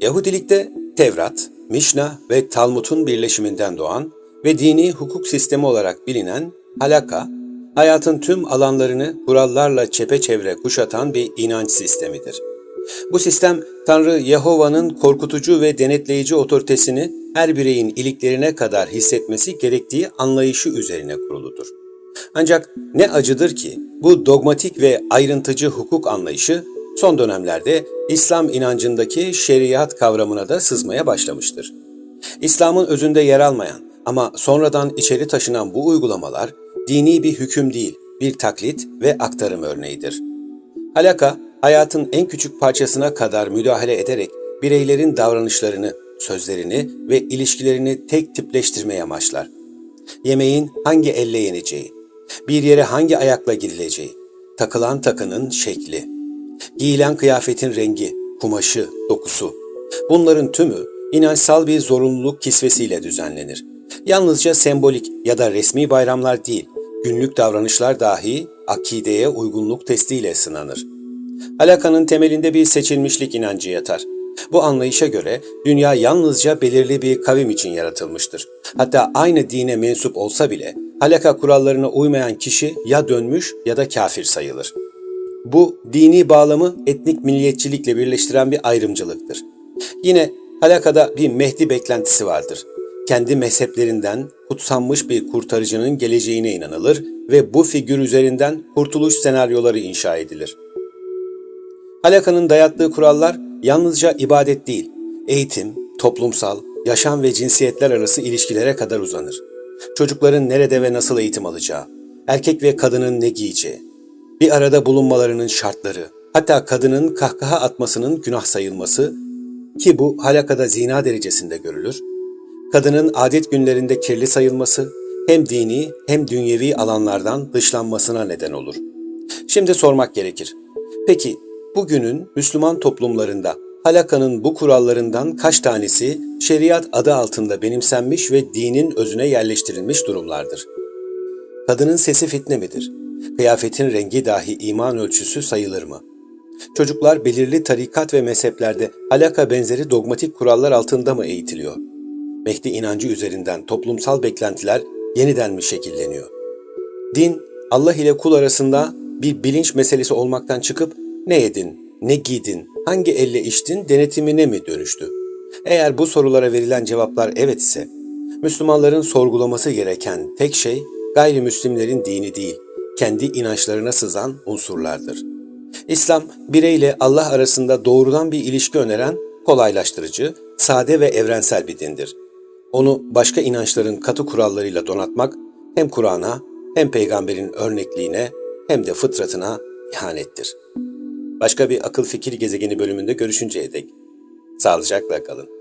Yahudilikte Tevrat, Mişna ve Talmud'un birleşiminden doğan ve dini hukuk sistemi olarak bilinen halaka, hayatın tüm alanlarını kurallarla çepeçevre kuşatan bir inanç sistemidir. Bu sistem Tanrı Yehova'nın korkutucu ve denetleyici otoritesini her bireyin iliklerine kadar hissetmesi gerektiği anlayışı üzerine kuruludur. Ancak ne acıdır ki bu dogmatik ve ayrıntıcı hukuk anlayışı son dönemlerde İslam inancındaki şeriat kavramına da sızmaya başlamıştır. İslam'ın özünde yer almayan ama sonradan içeri taşınan bu uygulamalar dini bir hüküm değil, bir taklit ve aktarım örneğidir. Alaka, hayatın en küçük parçasına kadar müdahale ederek bireylerin davranışlarını, sözlerini ve ilişkilerini tek tipleştirmeye amaçlar. Yemeğin hangi elle yeneceği, bir yere hangi ayakla girileceği, takılan takının şekli, giyilen kıyafetin rengi, kumaşı, dokusu. Bunların tümü inançsal bir zorunluluk kisvesiyle düzenlenir. Yalnızca sembolik ya da resmi bayramlar değil, günlük davranışlar dahi akideye uygunluk testiyle sınanır. Alakanın temelinde bir seçilmişlik inancı yatar. Bu anlayışa göre dünya yalnızca belirli bir kavim için yaratılmıştır. Hatta aynı dine mensup olsa bile halaka kurallarına uymayan kişi ya dönmüş ya da kafir sayılır. Bu dini bağlamı etnik milliyetçilikle birleştiren bir ayrımcılıktır. Yine halakada bir Mehdi beklentisi vardır. Kendi mezheplerinden kutsanmış bir kurtarıcının geleceğine inanılır ve bu figür üzerinden kurtuluş senaryoları inşa edilir. Halakanın dayattığı kurallar yalnızca ibadet değil, eğitim, toplumsal, yaşam ve cinsiyetler arası ilişkilere kadar uzanır. Çocukların nerede ve nasıl eğitim alacağı, erkek ve kadının ne giyeceği, bir arada bulunmalarının şartları, hatta kadının kahkaha atmasının günah sayılması ki bu halakada zina derecesinde görülür, kadının adet günlerinde kirli sayılması hem dini hem dünyevi alanlardan dışlanmasına neden olur. Şimdi sormak gerekir. Peki bugünün Müslüman toplumlarında halakanın bu kurallarından kaç tanesi şeriat adı altında benimsenmiş ve dinin özüne yerleştirilmiş durumlardır? Kadının sesi fitne midir? Kıyafetin rengi dahi iman ölçüsü sayılır mı? Çocuklar belirli tarikat ve mezheplerde alaka benzeri dogmatik kurallar altında mı eğitiliyor? Mehdi inancı üzerinden toplumsal beklentiler yeniden mi şekilleniyor? Din, Allah ile kul arasında bir bilinç meselesi olmaktan çıkıp ne yedin, ne giydin, hangi elle içtin denetimine mi dönüştü? Eğer bu sorulara verilen cevaplar evet ise, Müslümanların sorgulaması gereken tek şey gayrimüslimlerin dini değil, kendi inançlarına sızan unsurlardır. İslam, bireyle Allah arasında doğrudan bir ilişki öneren kolaylaştırıcı, sade ve evrensel bir dindir. Onu başka inançların katı kurallarıyla donatmak hem Kur'an'a hem peygamberin örnekliğine hem de fıtratına ihanettir. Başka bir akıl fikir gezegeni bölümünde görüşünceye dek sağlıcakla kalın.